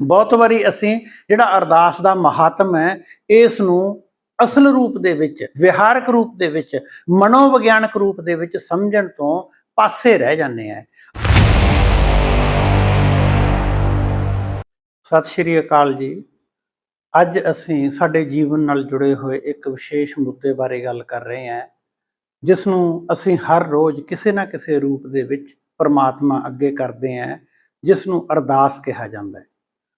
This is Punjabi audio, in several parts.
ਬਹੁਤ ਵਾਰੀ ਅਸੀਂ ਜਿਹੜਾ ਅਰਦਾਸ ਦਾ ਮਹਾਤਮ ਹੈ ਇਸ ਨੂੰ ਅਸਲ ਰੂਪ ਦੇ ਵਿੱਚ, ਵਿਹਾਰਕ ਰੂਪ ਦੇ ਵਿੱਚ, ਮਨੋਵਿਗਿਆਨਕ ਰੂਪ ਦੇ ਵਿੱਚ ਸਮਝਣ ਤੋਂ ਪਾਸੇ ਰਹਿ ਜਾਂਦੇ ਆ ਸਤਿ ਸ਼੍ਰੀ ਅਕਾਲ ਜੀ। ਅੱਜ ਅਸੀਂ ਸਾਡੇ ਜੀਵਨ ਨਾਲ ਜੁੜੇ ਹੋਏ ਇੱਕ ਵਿਸ਼ੇਸ਼ ਮੁੱਦੇ ਬਾਰੇ ਗੱਲ ਕਰ ਰਹੇ ਹਾਂ ਜਿਸ ਨੂੰ ਅਸੀਂ ਹਰ ਰੋਜ਼ ਕਿਸੇ ਨਾ ਕਿਸੇ ਰੂਪ ਦੇ ਵਿੱਚ ਪਰਮਾਤਮਾ ਅੱਗੇ ਕਰਦੇ ਹਾਂ ਜਿਸ ਨੂੰ ਅਰਦਾਸ ਕਿਹਾ ਜਾਂਦਾ ਹੈ।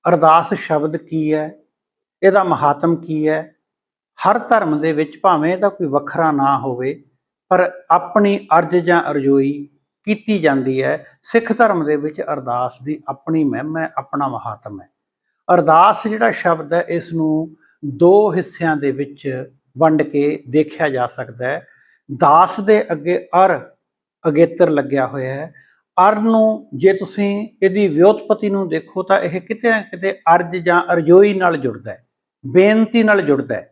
ਅਰਦਾਸ ਸ਼ਬਦ ਕੀ ਹੈ? ਇਹਦਾ ਮਹਾਤਮ ਕੀ ਹੈ? ਹਰ ਧਰਮ ਦੇ ਵਿੱਚ ਭਾਵੇਂ ਇਹਦਾ ਕੋਈ ਵੱਖਰਾ ਨਾ ਹੋਵੇ, ਪਰ ਆਪਣੀ ਅਰਜ਼ ਜਾਂ ਅਰਜ਼ੋਈ ਕੀਤੀ ਜਾਂਦੀ ਹੈ। ਸਿੱਖ ਧਰਮ ਦੇ ਵਿੱਚ ਅਰਦਾਸ ਦੀ ਆਪਣੀ ਮਹਿਮਾ ਹੈ, ਆਪਣਾ ਮਹਾਤਮ ਹੈ। ਅਰਦਾਸ ਜਿਹੜਾ ਸ਼ਬਦ ਹੈ ਇਸ ਨੂੰ ਦੋ ਹਿੱਸਿਆਂ ਦੇ ਵਿੱਚ ਵੰਡ ਕੇ ਦੇਖਿਆ ਜਾ ਸਕਦਾ ਹੈ। ਦਾਸ ਦੇ ਅੱਗੇ ਅਰ ਅਗੇਤਰ ਲੱਗਿਆ ਹੋਇਆ ਹੈ। ਅਰ ਨੂੰ ਜੇ ਤੁਸੀਂ ਇਹਦੀ ਵਿਉਤਪਤੀ ਨੂੰ ਦੇਖੋ ਤਾਂ ਇਹ ਕਿਤੇ ਨਾ ਕਿਤੇ ਅਰਜ ਜਾਂ ਅਰਜੋਈ ਨਾਲ ਜੁੜਦਾ ਹੈ, ਬੇਨਤੀ ਨਾਲ ਜੁੜਦਾ ਹੈ।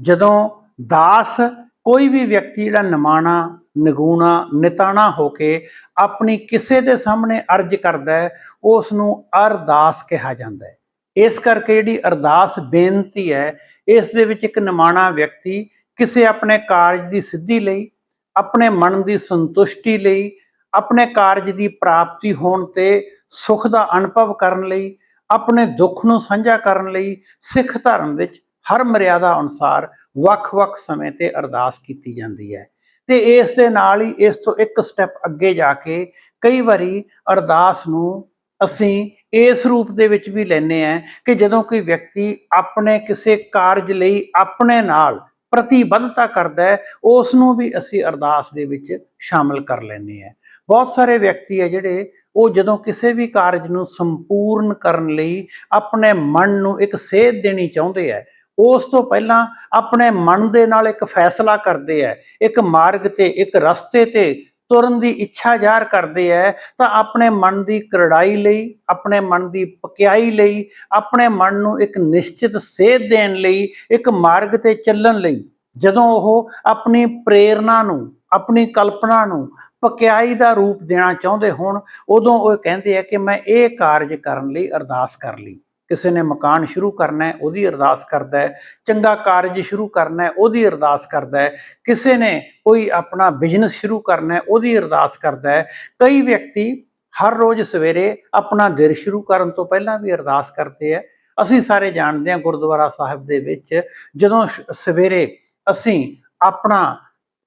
ਜਦੋਂ ਦਾਸ ਕੋਈ ਵੀ ਵਿਅਕਤੀ ਜਿਹੜਾ ਨਮਾਣਾ, ਨਿਗੂਣਾ, ਨਿਤਾਣਾ ਹੋ ਕੇ ਆਪਣੀ ਕਿਸੇ ਦੇ ਸਾਹਮਣੇ ਅਰਜ ਕਰਦਾ ਹੈ, ਉਸ ਨੂੰ ਅਰਦਾਸ ਕਿਹਾ ਜਾਂਦਾ ਹੈ। ਇਸ ਕਰਕੇ ਜਿਹੜੀ ਅਰਦਾਸ ਬੇਨਤੀ ਹੈ, ਇਸ ਦੇ ਵਿੱਚ ਇੱਕ ਨਮਾਣਾ ਵਿਅਕਤੀ ਕਿਸੇ ਆਪਣੇ ਕਾਰਜ ਦੀ ਸਿੱਧੀ ਲਈ, ਆਪਣੇ ਮਨ ਦੀ ਸੰਤੁਸ਼ਟੀ ਲਈ ਆਪਣੇ ਕਾਰਜ ਦੀ ਪ੍ਰਾਪਤੀ ਹੋਣ ਤੇ ਸੁਖ ਦਾ ਅਨੁਭਵ ਕਰਨ ਲਈ, ਆਪਣੇ ਦੁੱਖ ਨੂੰ ਸਾਂਝਾ ਕਰਨ ਲਈ ਸਿੱਖ ਧਰਮ ਵਿੱਚ ਹਰ ਮਰਿਆਦਾ ਅਨੁਸਾਰ ਵੱਖ-ਵੱਖ ਸਮੇਂ ਤੇ ਅਰਦਾਸ ਕੀਤੀ ਜਾਂਦੀ ਹੈ। ਤੇ ਇਸ ਦੇ ਨਾਲ ਹੀ ਇਸ ਤੋਂ ਇੱਕ ਸਟੈਪ ਅੱਗੇ ਜਾ ਕੇ ਕਈ ਵਾਰੀ ਅਰਦਾਸ ਨੂੰ ਅਸੀਂ ਇਸ ਰੂਪ ਦੇ ਵਿੱਚ ਵੀ ਲੈਨੇ ਆ ਕਿ ਜਦੋਂ ਕੋਈ ਵਿਅਕਤੀ ਆਪਣੇ ਕਿਸੇ ਕਾਰਜ ਲਈ ਆਪਣੇ ਨਾਲ ਪ੍ਰਤੀਬੱਧਤਾ ਕਰਦਾ ਹੈ, ਉਸ ਨੂੰ ਵੀ ਅਸੀਂ ਅਰਦਾਸ ਦੇ ਵਿੱਚ ਸ਼ਾਮਲ ਕਰ ਲੈਨੇ ਆ ਬਹੁਤ ਸਾਰੇ ਵਿਅਕਤੀ ਹੈ ਜਿਹੜੇ ਉਹ ਜਦੋਂ ਕਿਸੇ ਵੀ ਕਾਰਜ ਨੂੰ ਸੰਪੂਰਨ ਕਰਨ ਲਈ ਆਪਣੇ ਮਨ ਨੂੰ ਇੱਕ ਸੇਧ ਦੇਣੀ ਚਾਹੁੰਦੇ ਆ ਉਸ ਤੋਂ ਪਹਿਲਾਂ ਆਪਣੇ ਮਨ ਦੇ ਨਾਲ ਇੱਕ ਫੈਸਲਾ ਕਰਦੇ ਆ ਇੱਕ ਮਾਰਗ ਤੇ, ਇੱਕ ਰਸਤੇ ਤੇ ਤੁਰਨ ਦੀ ਇੱਛਾ ਜ਼ਾਹਰ ਕਰਦੇ ਆ ਤਾਂ ਆਪਣੇ ਮਨ ਦੀ ਕਰੜਾਈ ਲਈ, ਆਪਣੇ ਮਨ ਦੀ ਪਕਿਆਈ ਲਈ, ਆਪਣੇ ਮਨ ਨੂੰ ਇੱਕ ਨਿਸ਼ਚਿਤ ਸੇਧ ਦੇਣ ਲਈ, ਇੱਕ ਮਾਰਗ ਤੇ ਚੱਲਣ ਲਈ, ਜਦੋਂ ਉਹ ਆਪਣੀ ਪ੍ਰੇਰਣਾ ਨੂੰ, ਆਪਣੀ ਕਲਪਨਾ ਨੂੰ ਪਕਿਆਈ ਦਾ ਰੂਪ ਦੇਣਾ ਚਾਹੁੰਦੇ ਹੋਣ, ਉਦੋਂ ਉਹ ਕਹਿੰਦੇ ਆ ਕਿ ਮੈਂ ਇਹ ਕਾਰਜ ਕਰਨ ਲਈ ਅਰਦਾਸ ਕਰ ਲਈ। ਕਿਸੇ ਨੇ ਮਕਾਨ ਸ਼ੁਰੂ ਕਰਨਾ ਹੈ, ਉਹਦੀ ਅਰਦਾਸ ਕਰਦਾ ਹੈ। ਚੰਗਾ ਕਾਰਜ ਸ਼ੁਰੂ ਕਰਨਾ ਹੈ, ਉਹਦੀ ਅਰਦਾਸ ਕਰਦਾ ਹੈ। ਕਿਸੇ ਨੇ ਕੋਈ ਆਪਣਾ ਬਿਜ਼ਨਸ ਸ਼ੁਰੂ ਕਰਨਾ ਹੈ, ਉਹਦੀ ਅਰਦਾਸ ਕਰਦਾ ਹੈ। ਕਈ ਵਿਅਕਤੀ ਹਰ ਰੋਜ਼ ਸਵੇਰੇ ਆਪਣਾ ਦਿਨ ਸ਼ੁਰੂ ਕਰਨ ਤੋਂ ਪਹਿਲਾਂ ਵੀ ਅਰਦਾਸ ਕਰਦੇ ਆ। ਅਸੀਂ ਸਾਰੇ ਜਾਣਦੇ ਹਾਂ ਗੁਰਦੁਆਰਾ ਸਾਹਿਬ ਦੇ ਵਿੱਚ ਜਦੋਂ ਸ਼- ਸਵੇਰੇ ਅਸੀਂ ਆਪਣਾ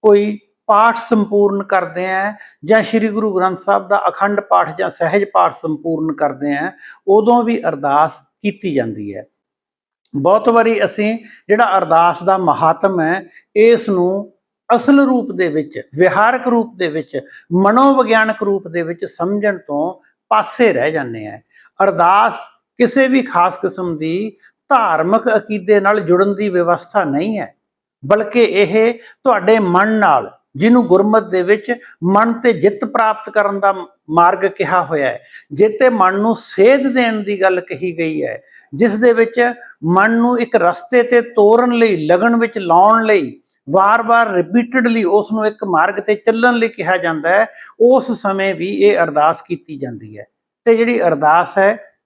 ਕੋਈ ਪਾਠ ਸੰਪੂਰਨ ਕਰਦੇ ਆ ਜਾਂ ਸ੍ਰੀ ਗੁਰੂ ਗ੍ਰੰਥ ਸਾਹਿਬ ਦਾ ਅਖੰਡ ਪਾਠ ਜਾਂ ਸਹਿਜ ਪਾਠ ਸੰਪੂਰਨ ਕਰਦੇ ਆ, ਉਦੋਂ ਵੀ ਅਰਦਾਸ ਕੀਤੀ ਜਾਂਦੀ ਹੈ। ਬਹੁਤ ਵਾਰੀ ਅਸੀਂ ਜਿਹੜਾ ਅਰਦਾਸ ਦਾ ਮਹਾਤਮ ਹੈ ਇਸ ਨੂੰ ਅਸਲ ਰੂਪ ਦੇ ਵਿੱਚ, ਵਿਹਾਰਕ ਰੂਪ ਦੇ ਵਿੱਚ, ਮਨੋਵਿਗਿਆਨਕ ਰੂਪ ਦੇ ਵਿੱਚ ਸਮਝਣ ਤੋਂ ਪਾਸੇ ਰਹਿ ਜਾਂਦੇ ਆ। ਅਰਦਾਸ ਕਿਸੇ ਵੀ ਖਾਸ ਕਿਸਮ ਦੀ ਧਾਰਮਿਕ ਅਕੀਦੇ ਨਾਲ ਜੁੜਨ ਦੀ ਵਿਵਸਥਾ ਨਹੀਂ ਹੈ, ਬਲਕਿ ਇਹ ਤੁਹਾਡੇ ਮਨ ਨਾਲ ਜਿਹਨੂੰ ਗੁਰਮਤ ਦੇ ਵਿੱਚ ਮਨ ਤੇ ਜਿੱਤ ਪ੍ਰਾਪਤ ਕਰਨ ਦਾ ਮਾਰਗ ਕਿਹਾ ਹੋਇਆ ਹੈ। ਜਿੱਤੇ ਮਨ ਨੂੰ ਸੇਧ ਦੇਣ ਦੀ ਗੱਲ ਕਹੀ ਗਈ ਹੈ, ਜਿਸ ਦੇ ਵਿੱਚ ਮਨ ਨੂੰ ਇੱਕ ਰਸਤੇ ਤੇ ਤੋਰਨ ਲਈ, ਲਗਨ ਵਿੱਚ ਲਾਉਣ ਲਈ, ਵਾਰ-ਵਾਰ ਰਿਪੀਟਡਲੀ ਉਸ ਨੂੰ ਇੱਕ ਮਾਰਗ ਤੇ ਚੱਲਣ ਲਈ ਕਿਹਾ ਜਾਂਦਾ ਹੈ, ਉਸ ਸਮੇਂ ਵੀ ਇਹ ਅਰਦਾਸ ਕੀਤੀ ਜਾਂਦੀ ਹੈ। ਤੇ ਜਿਹੜੀ ਅਰਦਾਸ ਹੈ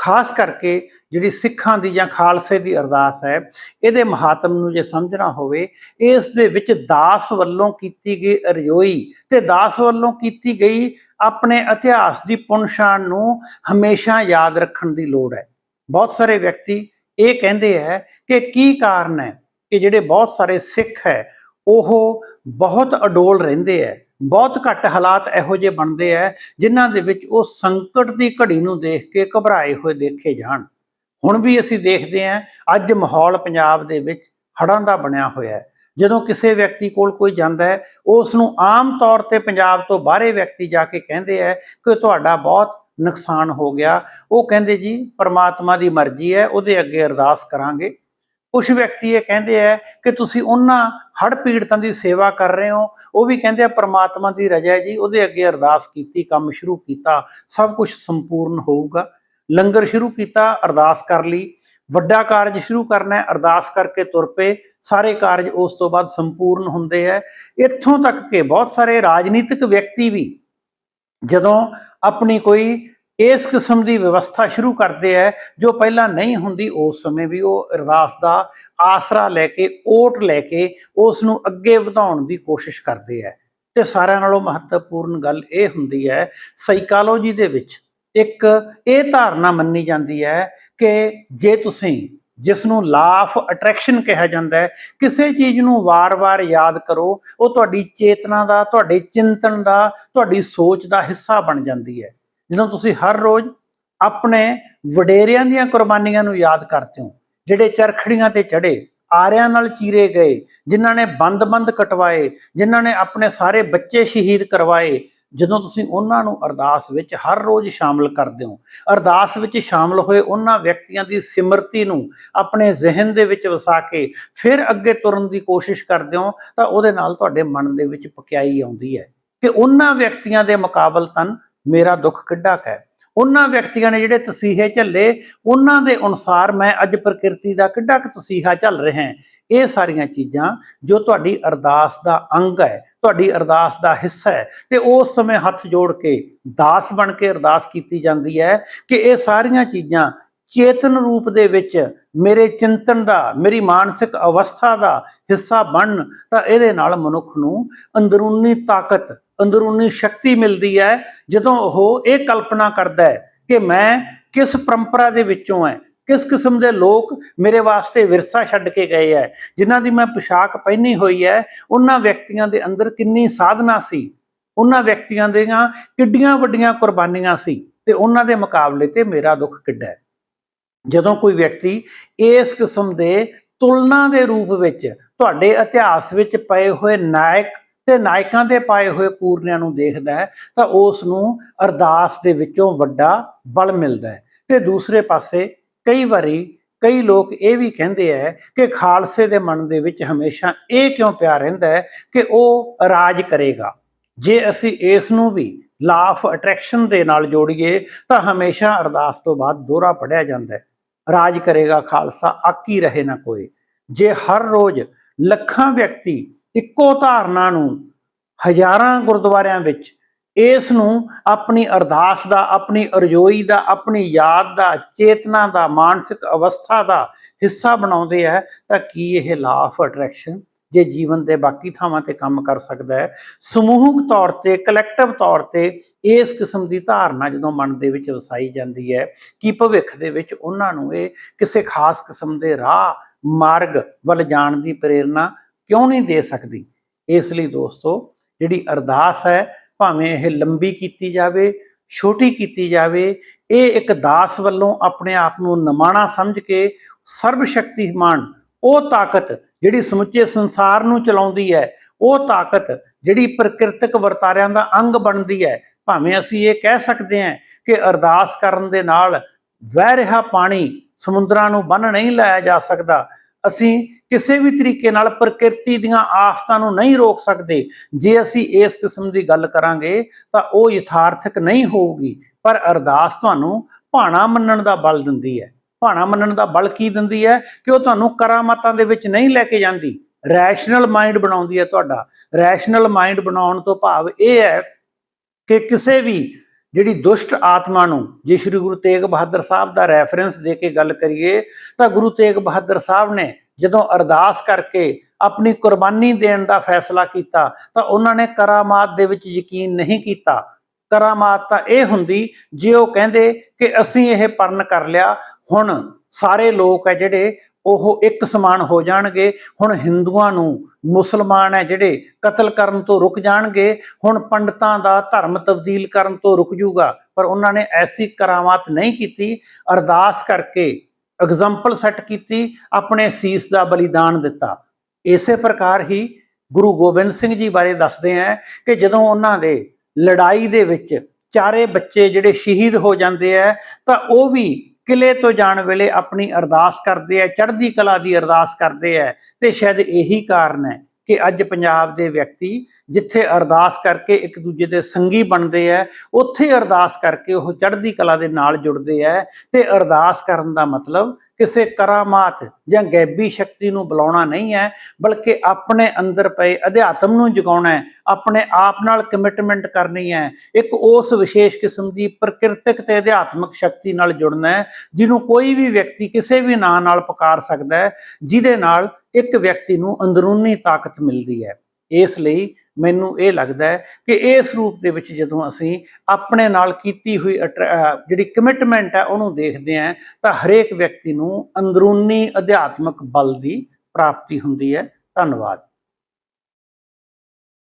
ਖਾਸ ਕਰਕੇ ਜਿਹੜੀ ਸਿੱਖਾਂ ਦੀ ਜਾਂ ਖਾਲਸੇ ਦੀ ਅਰਦਾਸ ਹੈ, ਇਹਦੇ ਮਹਾਤਮ ਨੂੰ ਜੇ ਸਮਝਣਾ ਹੋਵੇ, ਇਸ ਦੇ ਵਿੱਚ ਦਾਸ ਵੱਲੋਂ ਕੀਤੀ ਗਈ ਅਰਜ਼ੋਈ ਤੇ ਦਾਸ ਵੱਲੋਂ ਕੀਤੀ ਗਈ ਆਪਣੇ ਇਤਿਹਾਸ ਦੀ ਪੁਨਸ਼ਾਨ ਨੂੰ ਹਮੇਸ਼ਾ ਯਾਦ ਰੱਖਣ ਦੀ ਲੋੜ ਹੈ। ਬਹੁਤ ਸਾਰੇ ਵਿਅਕਤੀ ਇਹ ਕਹਿੰਦੇ ਹੈ ਕਿ ਕੀ ਕਾਰਨ ਹੈ ਕਿ ਜਿਹੜੇ ਬਹੁਤ ਸਾਰੇ ਸਿੱਖ ਹੈ, ਉਹ ਬਹੁਤ ਅਡੋਲ ਰਹਿੰਦੇ ਹੈ। ਬਹੁਤ ਘੱਟ ਹਾਲਾਤ ਇਹੋ ਜਿਹੇ ਬਣਦੇ ਹੈ ਜਿਨ੍ਹਾਂ ਦੇ ਵਿੱਚ ਉਹ ਸੰਕਟ ਦੀ ਘੜੀ ਨੂੰ ਦੇਖ ਕੇ ਘਬਰਾਏ ਹੋਏ ਦੇਖੇ ਜਾਣ। ਹੁਣ ਵੀ ਅਸੀਂ ਦੇਖਦੇ ਹਾਂ, ਅੱਜ ਮਾਹੌਲ ਪੰਜਾਬ ਦੇ ਵਿੱਚ ਹੜ੍ਹਾਂ ਦਾ ਬਣਿਆ ਹੋਇਆ ਹੈ। ਜਦੋਂ ਕਿਸੇ ਵਿਅਕਤੀ ਕੋਲ ਕੋਈ ਜਾਂਦਾ ਹੈ, ਉਸ ਨੂੰ ਆਮ ਤੌਰ ਤੇ ਪੰਜਾਬ ਤੋਂ ਬਾਹਰੇ ਵਿਅਕਤੀ ਜਾ ਕੇ ਕਹਿੰਦੇ ਹੈ ਕਿ ਤੁਹਾਡਾ ਬਹੁਤ ਨੁਕਸਾਨ ਹੋ ਗਿਆ। ਉਹ ਕਹਿੰਦੇ ਜੀ, ਪਰਮਾਤਮਾ ਦੀ ਮਰਜ਼ੀ ਹੈ, ਉਹਦੇ ਅੱਗੇ ਅਰਦਾਸ ਕਰਾਂਗੇ। ਕੁਝ ਵਿਅਕਤੀ ਇਹ ਕਹਿੰਦੇ ਆ ਕਿ ਤੁਸੀਂ ਉਹਨਾਂ ਹੜ ਪੀੜਤਾਂ ਦੀ ਸੇਵਾ ਕਰ ਰਹੇ ਹੋ, ਉਹ ਵੀ ਕਹਿੰਦੇ ਆ ਪ੍ਰਮਾਤਮਾ ਦੀ ਰਜਾ ਜੀ, ਉਹਦੇ ਅੱਗੇ ਅਰਦਾਸ ਕੀਤੀ, ਕੰਮ ਸ਼ੁਰੂ ਕੀਤਾ, ਸਭ ਕੁਝ ਸੰਪੂਰਨ ਹੋਊਗਾ। ਲੰਗਰ ਸ਼ੁਰੂ ਕੀਤਾ, ਅਰਦਾਸ ਕਰ ਲਈ, ਵੱਡਾ ਕਾਰਜ ਸ਼ੁਰੂ ਕਰਨਾ ਹੈ, ਅਰਦਾਸ ਕਰਕੇ ਤੁਰ ਪਏ, ਸਾਰੇ ਕਾਰਜ ਉਸ ਤੋਂ ਬਾਅਦ ਸੰਪੂਰਨ ਹੁੰਦੇ ਹੈ ਇੱਥੋਂ ਤੱਕ ਕਿ ਬਹੁਤ ਸਾਰੇ ਰਾਜਨੀਤਿਕ ਵਿਅਕਤੀ ਵੀ ਜਦੋਂ ਆਪਣੀ ਕੋਈ ਇਸ ਕਿਸਮ ਦੀ ਵਿਵਸਥਾ ਸ਼ੁਰੂ ਕਰਦੇ ਹੈ ਜੋ ਪਹਿਲਾਂ ਨਹੀਂ ਹੁੰਦੀ, ਉਸ ਸਮੇਂ ਵੀ ਉਹ ਅਰਦਾਸ ਦਾ ਆਸਰਾ ਲੈ ਕੇ, ਓਟ ਲੈ ਕੇ ਉਸ ਨੂੰ ਅੱਗੇ ਵਧਾਉਣ ਦੀ ਕੋਸ਼ਿਸ਼ ਕਰਦੇ ਹੈ ਤੇ ਸਾਰਿਆਂ ਨਾਲੋਂ ਮਹੱਤਵਪੂਰਨ ਗੱਲ ਇਹ ਹੁੰਦੀ ਹੈ ਸਾਈਕਾਲੋਜੀ ਦੇ ਵਿੱਚ ਇੱਕ ਇਹ ਧਾਰਨਾ ਮੰਨੀ ਜਾਂਦੀ ਹੈ ਕਿ ਜੇ ਤੁਸੀਂ ਜਿਸ ਨੂੰ ਲਾ ਆਫ ਅਟਰੈਕਸ਼ਨ ਕਿਹਾ ਜਾਂਦਾ ਹੈ ਕਿਸੇ ਚੀਜ਼ ਨੂੰ ਵਾਰ-ਵਾਰ ਯਾਦ ਕਰੋ, ਉਹ ਤੁਹਾਡੀ ਚੇਤਨਾ ਦਾ, ਤੁਹਾਡੇ ਚਿੰਤਨ ਦਾ, ਤੁਹਾਡੀ ਸੋਚ ਦਾ ਹਿੱਸਾ ਬਣ ਜਾਂਦੀ ਹੈ ਜਦੋਂ ਤੁਸੀਂ ਹਰ ਰੋਜ਼ ਆਪਣੇ ਵਡੇਰਿਆਂ ਦੀਆਂ ਕੁਰਬਾਨੀਆਂ ਨੂੰ ਯਾਦ ਕਰਦੇ ਹੋ, ਜਿਹੜੇ ਚਰਖੜੀਆਂ ਤੇ ਚੜੇ ਆਰਿਆਂ ਨਾਲ ਚੀਰੇ ਗਏ, ਜਿਨ੍ਹਾਂ ਨੇ ਬੰਦ-ਬੰਦ ਕਟਵਾਏ, ਜਿਨ੍ਹਾਂ ਨੇ ਆਪਣੇ ਸਾਰੇ ਬੱਚੇ ਸ਼ਹੀਦ ਕਰਵਾਏ, ਜਦੋਂ ਤੁਸੀਂ ਉਹਨਾਂ ਨੂੰ ਅਰਦਾਸ ਵਿੱਚ ਹਰ ਰੋਜ਼ ਸ਼ਾਮਲ ਕਰਦੇ ਹੋ, ਅਰਦਾਸ ਵਿੱਚ ਸ਼ਾਮਲ ਹੋਏ ਉਹਨਾਂ ਵਿਅਕਤੀਆਂ ਦੀ ਸਿਮਰਤੀ ਨੂੰ ਆਪਣੇ ਜ਼ਿਹਨ ਦੇ ਵਿੱਚ ਵਸਾ ਕੇ ਫਿਰ ਅੱਗੇ ਤੁਰਨ ਦੀ ਕੋਸ਼ਿਸ਼ ਕਰਦੇ ਹੋ, ਤਾਂ ਉਹਦੇ ਨਾਲ ਤੁਹਾਡੇ ਮਨ ਦੇ ਵਿੱਚ ਪਕਿਆਈ ਆਉਂਦੀ ਹੈ ਕਿ ਉਹਨਾਂ ਵਿਅਕਤੀਆਂ ਦੇ ਮੁਕਾਬਲਤਨ ਮੇਰਾ ਦੁੱਖ ਕਿੱਡਾ ਕੁ ਹੈ। ਉਹਨਾਂ ਵਿਅਕਤੀਆਂ ਨੇ ਜਿਹੜੇ ਤਸੀਹੇ ਝੱਲੇ, ਉਹਨਾਂ ਦੇ ਅਨੁਸਾਰ ਮੈਂ ਅੱਜ ਪ੍ਰਕਿਰਤੀ ਦਾ ਕਿੱਡਾ ਕੁ ਤਸੀਹਾ ਝੱਲ ਰਿਹਾ ਹਾਂ। ਇਹ ਸਾਰੀਆਂ ਚੀਜ਼ਾਂ ਜੋ ਤੁਹਾਡੀ ਅਰਦਾਸ ਦਾ ਅੰਗ ਹੈ, ਤੁਹਾਡੀ ਅਰਦਾਸ ਦਾ ਹਿੱਸਾ ਹੈ ਤੇ ਉਸ ਸਮੇਂ ਹੱਥ ਜੋੜ ਕੇ ਦਾਸ ਬਣ ਕੇ ਅਰਦਾਸ ਕੀਤੀ ਜਾਂਦੀ ਹੈ ਕਿ ਇਹ ਸਾਰੀਆਂ ਚੀਜ਼ਾਂ ਚੇਤਨ ਰੂਪ ਦੇ ਵਿੱਚ ਮੇਰੇ ਚਿੰਤਨ ਦਾ, ਮੇਰੀ ਮਾਨਸਿਕ ਅਵਸਥਾ ਦਾ ਹਿੱਸਾ ਬਣਨ, ਤਾਂ ਇਹਦੇ ਨਾਲ ਮਨੁੱਖ ਨੂੰ ਅੰਦਰੂਨੀ ਤਾਕਤ, ਅੰਦਰੂਨੀ ਸ਼ਕਤੀ ਮਿਲਦੀ ਹੈ। ਜਦੋਂ ਉਹ ਇਹ ਕਲਪਨਾ ਕਰਦਾ ਹੈ ਕਿ ਮੈਂ ਕਿਸ ਪਰੰਪਰਾ ਦੇ ਵਿੱਚੋਂ ਹੈ, ਕਿਸ ਕਿਸਮ ਦੇ ਲੋਕ ਮੇਰੇ ਵਾਸਤੇ ਵਿਰਸਾ ਛੱਡ ਕੇ ਗਏ ਹੈ, ਜਿਨ੍ਹਾਂ ਦੀ ਮੈਂ ਪੋਸ਼ਾਕ ਪਹਿਨੀ ਹੋਈ ਹੈ, ਉਹਨਾਂ ਵਿਅਕਤੀਆਂ ਦੇ ਅੰਦਰ ਕਿੰਨੀ ਸਾਧਨਾ ਸੀ, ਉਹਨਾਂ ਵਿਅਕਤੀਆਂ ਦੀਆਂ ਕਿੱਡੀਆਂ ਵੱਡੀਆਂ ਕੁਰਬਾਨੀਆਂ ਸੀ, ਤੇ ਉਹਨਾਂ ਦੇ ਮੁਕਾਬਲੇ ਤੇ ਮੇਰਾ ਦੁੱਖ ਕਿੱਡਾ ਹੈ। ਜਦੋਂ ਕੋਈ ਵਿਅਕਤੀ ਇਸ ਕਿਸਮ ਦੇ ਤੁਲਨਾ ਦੇ ਰੂਪ ਵਿੱਚ ਤੁਹਾਡੇ ਇਤਿਹਾਸ ਵਿੱਚ ਪਏ ਹੋਏ ਨਾਇਕ ਤੇ ਨਾਇਕਾਂ ਦੇ ਪਾਏ ਹੋਏ ਪੂਰਨਿਆਂ ਨੂੰ ਦੇਖਦਾ ਹੈ, ਤਾਂ ਉਸ ਨੂੰ ਅਰਦਾਸ ਦੇ ਵਿੱਚੋਂ ਵੱਡਾ ਬਲ ਮਿਲਦਾ ਹੈ। ਤੇ ਦੂਸਰੇ ਪਾਸੇ ਕਈ ਵਾਰੀ ਕਈ ਲੋਕ ਇਹ ਵੀ ਕਹਿੰਦੇ ਹੈ ਕਿ ਖਾਲਸੇ ਦੇ ਮਨ ਦੇ ਵਿੱਚ ਹਮੇਸ਼ਾ ਇਹ ਕਿਉਂ ਪਿਆ ਰਹਿੰਦਾ ਹੈ ਕਿ ਉਹ ਰਾਜ ਕਰੇਗਾ। ਜੇ ਅਸੀਂ ਇਸ ਨੂੰ ਵੀ ਲਾ ਆਫ ਅਟਰੈਕਸ਼ਨ ਦੇ ਨਾਲ ਜੋੜੀਏ, ਤਾਂ ਹਮੇਸ਼ਾ ਅਰਦਾਸ ਤੋਂ ਬਾਅਦ ਦੋਹਰਾ ਪੜਿਆ ਜਾਂਦਾ ਹੈ। ਰਾਜ ਕਰੇਗਾ ਖਾਲਸਾ ਆਕੀ ਰਹੇ ਨਾ ਕੋਈ। ਜੇ ਹਰ ਰੋਜ਼ ਲੱਖਾਂ ਵਿਅਕਤੀ ਇੱਕੋ ਧਾਰਨਾ ਨੂੰ ਹਜ਼ਾਰਾਂ ਗੁਰਦੁਆਰਿਆਂ ਵਿੱਚ ਇਸ ਨੂੰ ਆਪਣੀ ਅਰਦਾਸ ਦਾ, ਆਪਣੀ ਅਰਜ਼ੋਈ ਦਾ, ਆਪਣੀ ਯਾਦ ਦਾ, ਚੇਤਨਾ ਦਾ, ਮਾਨਸਿਕ ਅਵਸਥਾ ਦਾ ਹਿੱਸਾ ਬਣਾਉਂਦੇ ਹੈ ਤਾਂ ਕੀ ਇਹ ਲਾਅ ਆਫ ਅਟਰੈਕਸ਼ਨ ਜੇ ਜੀਵਨ ਦੇ ਬਾਕੀ ਥਾਵਾਂ ਤੇ ਕੰਮ ਕਰ ਸਕਦਾ ਹੈ, ਸਮੂਹਕ ਤੌਰ ਤੇ ਕਲੈਕਟਿਵ ਤੌਰ ਤੇ ਇਸ ਕਿਸਮ ਦੀ ਧਾਰਨਾ ਜਦੋਂ ਮਨ ਦੇ ਵਿੱਚ ਵਸਾਈ ਜਾਂਦੀ ਹੈ, ਕਿ ਭਵਿੱਖ ਦੇ ਵਿੱਚ ਉਹਨਾਂ ਨੂੰ ਇਹ ਕਿਸੇ ਖਾਸ ਕਿਸਮ ਦੇ ਰਾਹ, ਮਾਰਗ ਵੱਲ ਜਾਣ ਦੀ ਪ੍ਰੇਰਣਾ ਕਿਉਂ ਨਹੀਂ ਦੇ ਸਕਦੀ? ਇਸ ਲਈ ਦੋਸਤੋ, ਜਿਹੜੀ ਅਰਦਾਸ ਹੈ, ਭਾਵੇਂ ਇਹ ਲੰਬੀ ਕੀਤੀ ਜਾਵੇ, ਛੋਟੀ ਕੀਤੀ ਜਾਵੇ, ਇਹ ਇੱਕ ਦਾਸ ਵੱਲੋਂ ਆਪਣੇ ਆਪ ਨੂੰ ਨਮਾਣਾ ਸਮਝ ਕੇ ਸਰਬ ਸ਼ਕਤੀਮਾਨ ਉਹ ਤਾਕਤ ਜਿਹੜੀ ਸਮੁੱਚੇ ਸੰਸਾਰ ਨੂੰ ਚਲਾਉਂਦੀ ਹੈ, ਉਹ ਤਾਕਤ ਜਿਹੜੀ ਪ੍ਰਕਿਰਤਿਕ ਵਰਤਾਰਿਆਂ ਦਾ ਅੰਗ ਬਣਦੀ ਹੈ। ਭਾਵੇਂ ਅਸੀਂ ਇਹ ਕਹਿ ਸਕਦੇ ਹਾਂ ਕਿ ਅਰਦਾਸ ਕਰਨ ਦੇ ਨਾਲ ਵਹਿ ਰਿਹਾ ਪਾਣੀ ਸਮੁੰਦਰਾਂ ਨੂੰ ਬੰਨ ਨਹੀਂ ਲਾਇਆ ਜਾ ਸਕਦਾ, ਅਸੀਂ ਕਿਸੇ ਵੀ ਤਰੀਕੇ ਨਾਲ ਪ੍ਰਕਿਰਤੀ ਦੀਆਂ ਆਫਤਾਂ ਨੂੰ ਨਹੀਂ ਰੋਕ ਸਕਦੇ। ਜੇ ਅਸੀਂ ਇਸ ਕਿਸਮ ਦੀ ਗੱਲ ਕਰਾਂਗੇ ਤਾਂ ਉਹ ਯਥਾਰਥਕ ਨਹੀਂ ਹੋਊਗੀ, ਪਰ ਅਰਦਾਸ ਤੁਹਾਨੂੰ ਭਾਣਾ ਮੰਨਣ ਦਾ ਬਲ ਦਿੰਦੀ ਹੈ। ਭਾਣਾ ਮੰਨਣ ਦਾ ਬਲ ਕੀ ਦਿੰਦੀ ਹੈ ਕਿ ਉਹ ਤੁਹਾਨੂੰ ਕਰਾਮਾਤਾਂ ਦੇ ਵਿੱਚ ਨਹੀਂ ਲੈ ਕੇ ਜਾਂਦੀ? ਰੈਸ਼ਨਲ ਮਾਈਂਡ ਬਣਾਉਂਦੀ ਹੈ ਤੁਹਾਡਾ। ਰੈਸ਼ਨਲ ਮਾਈਂਡ ਬਣਾਉਣ ਤੋਂ ਭਾਵ ਇਹ ਹੈ ਕਿ ਕਿਸੇ ਵੀ ਜਿਹੜੀ ਦੁਸ਼ਟ ਆਤਮਾ ਨੂੰ, ਜੇ ਸ੍ਰੀ ਗੁਰੂ ਤੇਗ ਬਹਾਦਰ ਸਾਹਿਬ ਦਾ ਰੈਫਰੈਂਸ ਦੇ ਕੇ ਗੱਲ ਕਰੀਏ, ਤਾਂ ਗੁਰੂ ਤੇਗ ਬਹਾਦਰ ਸਾਹਿਬ ਨੇ ਜਦੋਂ ਅਰਦਾਸ ਕਰਕੇ ਆਪਣੀ ਕੁਰਬਾਨੀ ਦੇਣ ਦਾ ਫੈਸਲਾ ਕੀਤਾ, ਤਾਂ ਉਹਨਾਂ ਨੇ ਕਰਾਮਾਤ ਦੇ ਵਿੱਚ ਯਕੀਨ ਨਹੀਂ ਕੀਤਾ। ਕਰਾਮਾਤ ਤਾਂ ਇਹ ਹੁੰਦੀ ਜੇ ਉਹ ਕਹਿੰਦੇ ਕਿ ਅਸੀਂ ਇਹ ਪਰਨ ਕਰ ਲਿਆ, ਹੁਣ ਸਾਰੇ ਲੋਕ ਹੈ ਜਿਹੜੇ ਉਹ ਇੱਕ ਸਮਾਨ ਹੋ ਜਾਣਗੇ, ਹੁਣ ਹਿੰਦੂਆਂ ਨੂੰ ਮੁਸਲਮਾਨ ਹੈ ਜਿਹੜੇ ਕਤਲ ਕਰਨ ਤੋਂ ਰੁਕ ਜਾਣਗੇ, ਹੁਣ ਪੰਡਤਾਂ ਦਾ ਧਰਮ ਤਬਦੀਲ ਕਰਨ ਤੋਂ ਰੁਕ ਜੂਗਾ, ਪਰ ਉਹਨਾਂ ਨੇ ਐਸੀ ਕਰਾਮਾਤ ਨਹੀਂ ਕੀਤੀ, ਅਰਦਾਸ ਕਰਕੇ ਐਗਜ਼ਾਮਪਲ ਸੈੱਟ ਕੀਤੀ, ਆਪਣੇ ਸੀਸ ਦਾ ਬਲੀਦਾਨ ਦਿੱਤਾ। ਇਸੇ ਪ੍ਰਕਾਰ ਹੀ ਗੁਰੂ ਗੋਬਿੰਦ ਸਿੰਘ ਜੀ ਬਾਰੇ ਦੱਸਦੇ ਆ ਕਿ ਜਦੋਂ ਉਹਨਾਂ ਦੇ ਲੜਾਈ ਦੇ ਵਿੱਚ ਚਾਰੇ ਬੱਚੇ ਜਿਹੜੇ ਸ਼ਹੀਦ ਹੋ ਜਾਂਦੇ ਆ, ਤਾਂ ਉਹ ਵੀ ਕਿਲੇ ਤੋਂ ਜਾਣ ਵੇਲੇ ਆਪਣੀ ਅਰਦਾਸ ਕਰਦੇ ਆ, ਚੜ੍ਹਦੀ ਕਲਾ ਦੀ ਅਰਦਾਸ ਕਰਦੇ ਆ। ਤੇ ਸ਼ਾਇਦ ਇਹੀ ਕਾਰਨ ਹੈ ਕਿ ਅੱਜ ਪੰਜਾਬ ਦੇ ਵਿਅਕਤੀ ਜਿੱਥੇ ਅਰਦਾਸ ਕਰਕੇ ਇੱਕ ਦੂਜੇ ਦੇ ਸੰਗੀ ਬਣਦੇ ਆ, ਉੱਥੇ ਅਰਦਾਸ ਕਰਕੇ ਉਹ ਚੜ੍ਹਦੀ ਕਲਾ ਦੇ ਨਾਲ ਜੁੜਦੇ ਆ। ਤੇ ਅਰਦਾਸ ਕਰਨ ਦਾ ਮਤਲਬ ਕਿਸੇ ਕਰਾਮਾਤ ਜਾਂ ਗੈਬੀ ਸ਼ਕਤੀ ਨੂੰ ਬੁਲਾਉਣਾ ਨਹੀਂ ਹੈ, ਬਲਕਿ ਆਪਣੇ ਅੰਦਰ ਪਏ ਅਧਿਆਤਮ ਨੂੰ ਜਗਾਉਣਾ ਹੈ, ਆਪਣੇ ਆਪ ਨਾਲ ਕਮਿਟਮੈਂਟ ਕਰਨੀ ਹੈ। ਇੱਕ ਉਸ ਵਿਸ਼ੇਸ਼ ਕਿਸਮ ਦੀ ਪ੍ਰਕਿਰਤਿਕ ਤੇ ਅਧਿਆਤਮਿਕ ਸ਼ਕਤੀ ਨਾਲ ਜੁੜਨਾ ਹੈ, ਜਿਹਨੂੰ ਕੋਈ ਵੀ ਵਿਅਕਤੀ ਕਿਸੇ ਵੀ ਨਾਂ ਨਾਲ ਪੁਕਾਰ ਸਕਦਾ ਹੈ, ਜਿਹਦੇ ਨਾਲ ਇੱਕ ਵਿਅਕਤੀ ਨੂੰ ਅੰਦਰੂਨੀ ਤਾਕਤ ਮਿਲਦੀ ਹੈ। ਇਸ ਲਈ ਮੈਨੂੰ ਇਹ ਲੱਗਦਾ ਹੈ ਕਿ ਇਸ ਰੂਪ ਦੇ ਵਿੱਚ ਜਦੋਂ ਅਸੀਂ ਆਪਣੇ ਨਾਲ ਕੀਤੀ ਹੋਈ ਅਟਰ- ਜਿਹੜੀ ਕਮਿਟਮੈਂਟ ਹੈ, ਉਹਨੂੰ ਦੇਖਦੇ ਹਾਂ, ਤਾਂ ਹਰੇਕ ਵਿਅਕਤੀ ਨੂੰ ਅੰਦਰੂਨੀ ਅਧਿਆਤਮਕ ਬਲ ਦੀ ਪ੍ਰਾਪਤੀ ਹੁੰਦੀ ਹੈ। ਧੰਨਵਾਦ।